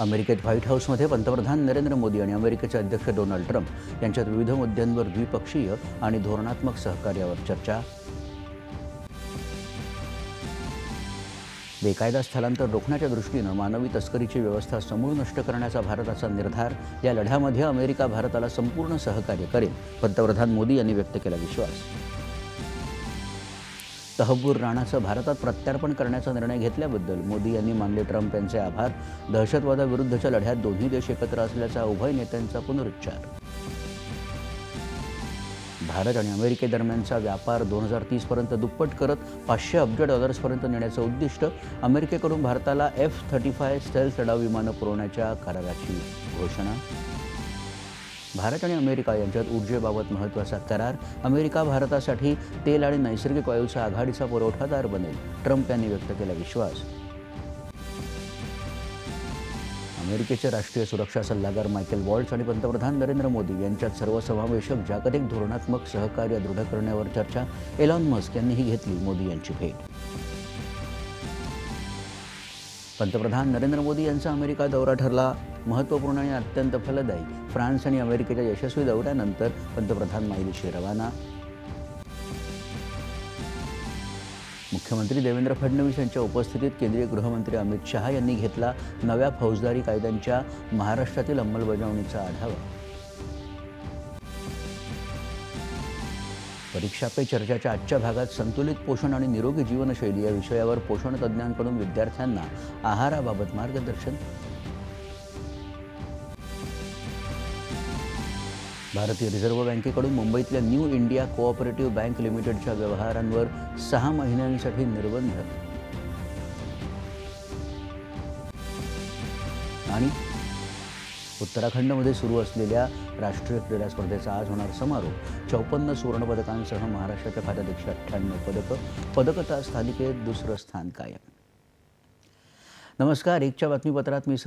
अमेरिकेत व्हाईट हाऊसमध्ये पंतप्रधान नरेंद्र मोदी आणि अमेरिकेचे अध्यक्ष डोनाल्ड ट्रम्प यांच्यात विविध मुद्द्यांवर द्विपक्षीय आणि धोरणात्मक सहकार्यावर चर्चा. बेकायदा स्थलांतर रोखण्याच्या दृष्टीनं मानवी तस्करीची व्यवस्था समूळ नष्ट करण्याचा भारताचा निर्धार या लढ्यामध्ये अमेरिका भारताला संपूर्ण सहकार्य करेल पंतप्रधान मोदी यांनी व्यक्त केला विश्वास. तहबूर राणाचं भारतात प्रत्यार्पण करण्याचा निर्णय घेतल्याबद्दल मोदी यांनी मानले ट्रम्प यांचे आभार. दहशतवादाविरुद्धच्या लढ्यात दोन्ही देश एकत्र असल्याचा उभय नेत्यांचा पुनरुच्चार. भारत आणि अमेरिकेदरम्यानचा व्यापार दोन हजार तीसपर्यंत दुप्पट करत पाचशे अब्ज डॉलर्सपर्यंत नेण्याचं उद्दिष्ट अमेरिकेकडून भारताला एफ थर्टी फाय स्टेल लढाऊ विमानं पुरवण्याच्या कराराची घोषणा. भारत आणि अमेरिका यांच्यात ऊर्जेबाबत महत्त्वाचा करार अमेरिका भारतासाठी तेल आणि नैसर्गिक वायूचा आघाडीचा पुरवठादार बनेल ट्रम्प यांनी व्यक्त केला विश्वास. अमेरिकेचे राष्ट्रीय सुरक्षा सल्लागार मायकेल वॉल्ट्स आणि पंतप्रधान नरेंद्र मोदी यांच्यात सर्वसमावेशक जागतिक धोरणात्मक सहकार्य दृढ करण्यावर चर्चा एलॉन मस्क यांनीही घेतली मोदी यांची भेट. पंतप्रधान नरेंद्र मोदी यांचा अमेरिका दौरा ठरला. महत्त्वपूर्ण आणि अत्यंत फलदायी. फ्रान्स आणि अमेरिकेच्या यशस्वी दौऱ्यानंतर पंतप्रधान मायदेशी रवाना. मुख्यमंत्री देवेंद्र फडणवीस यांच्या उपस्थितीत केंद्रीय गृहमंत्री अमित शहा यांनी घेतला नव्या फौजदारी कायद्यांच्या महाराष्ट्रातील अंमलबजावणीचा आढावा. परीक्षा पे चर्चाच्या आजच्या भागात संतुलित पोषण आणि निरोगी जीवनशैली या विषयावर पोषण तज्ज्ञांकडून विद्यार्थ्यांना आहाराबाबत मार्गदर्शन. भारतीय रिझर्व्ह बँकेकडून मुंबईतल्या न्यू इंडिया कोऑपरेटिव्ह बँक लिमिटेडच्या व्यवहारांवर सहा महिन्यांसाठी निर्बंध. आणि उत्तराखंडमध्ये सुरू असलेल्या राष्ट्रीय क्रीडा स्पर्धेचा आज होणार समारोप. चौपन्न सुवर्णपदकांसह महाराष्ट्राच्या खात्यात एकशे अठ्ठ्याण्णव पदकं पदकता स्थानिकेत दुसरं स्थान कायम. नमस्कार एकच्या बातमीपत्रात मी सम